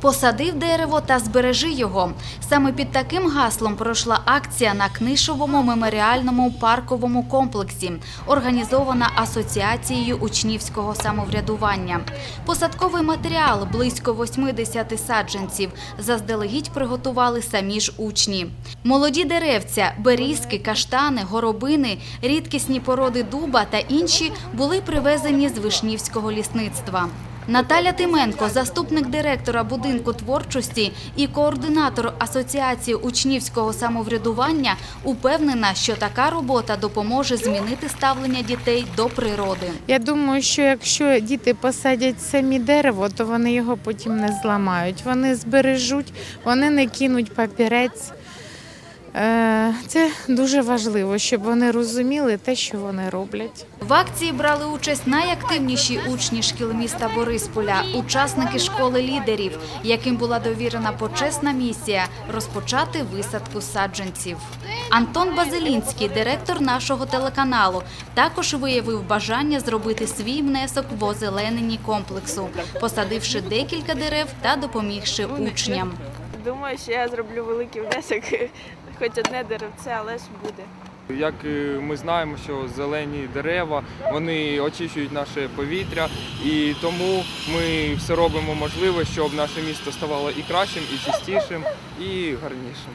Посадив дерево та збережи його. Саме під таким гаслом пройшла акція на Книшовому меморіальному парковому комплексі, організована Асоціацією учнівського самоврядування. Посадковий матеріал близько 80 саджанців заздалегідь приготували самі ж учні. Молоді деревця, берізки, каштани, горобини, рідкісні породи дуба та інші були привезені з Вишнівського лісництва. Наталя Тименко, заступник директора будинку творчості і координатор Асоціації учнівського самоврядування, упевнена, що така робота допоможе змінити ставлення дітей до природи. Я думаю, що якщо діти посадять самі дерево, то вони його потім не зламають. Вони збережуть, вони не кинуть папірець. Е, Це дуже важливо, щоб вони розуміли те, що вони роблять. В акції брали участь найактивніші учні шкіл міста Борисполя, учасники школи лідерів, яким була довірена почесна місія розпочати висадку саджанців. Антон Базилінський, директор нашого телеканалу, також виявив бажання зробити свій внесок в озелененні комплексу, посадивши декілька дерев та допомігши учням. Думаю, що я зроблю великий внесок, хоч одне деревце, але ж буде. Як е, ми знаємо, що зелені дерева вони очищують наше повітря, і тому ми все робимо можливе, щоб наше місто ставало і кращим, і чистішим, і гарнішим.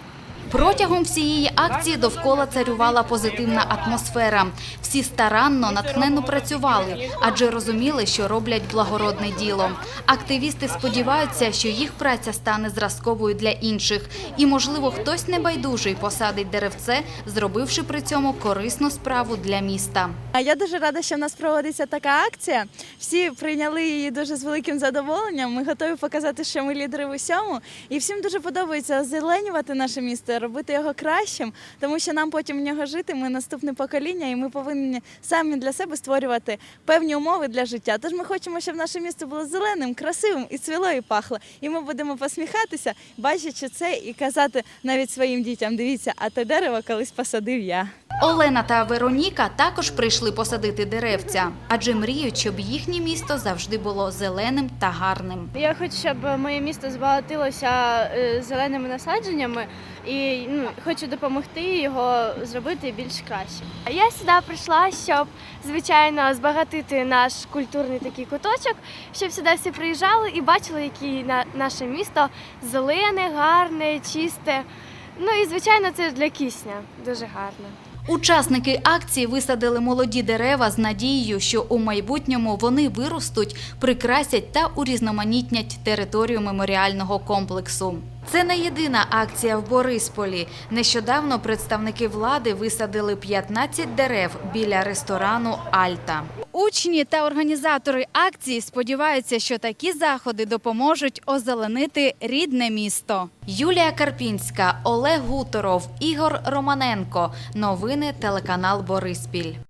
Протягом всієї акції довкола царювала позитивна атмосфера. Всі старанно, натхненно працювали, адже розуміли, що роблять благородне діло. Активісти сподіваються, що їх праця стане зразковою для інших. І, можливо, хтось небайдужий посадить деревце, зробивши при цьому корисну справу для міста. Я дуже рада, що в нас проводиться така акція. Всі прийняли її дуже з великим задоволенням. Ми готові показати, що ми лідери в усьому. І всім дуже подобається озеленювати наше місто, робити його кращим, тому що нам потім в нього жити. Ми наступне покоління, і ми повинні самі для себе створювати певні умови для життя. Тож ми хочемо, щоб наше місто було зеленим, красивим і цвіло і пахло. І ми будемо посміхатися, бачачи це, і казати навіть своїм дітям: дивіться, а те дерево колись посадив я. Олена та Вероніка також прийшли посадити деревця, адже мріють, щоб їхнє місто завжди було зеленим та гарним. Я хочу, щоб моє місто збагатилося е, зеленими насадженнями і ну, хочу допомогти його зробити більш кращим. Я сюди прийшла, щоб звичайно збагатити наш культурний такий куточок, щоб сюди всі приїжджали і бачили, яке на- наше місто зелене, гарне, чисте. Ну і звичайно, це для кисня дуже гарно. Учасники акції висадили молоді дерева з надією, що у майбутньому вони виростуть, прикрасять та урізноманітнять територію меморіального комплексу. Це не єдина акція в Борисполі. Нещодавно представники влади висадили 15 дерев біля ресторану Альта. Учні та організатори акції сподіваються, що такі заходи допоможуть озеленити рідне місто. Юлія Карпінська, Олег Гуторов, Ігор Романенко. Новини телеканал Бориспіль.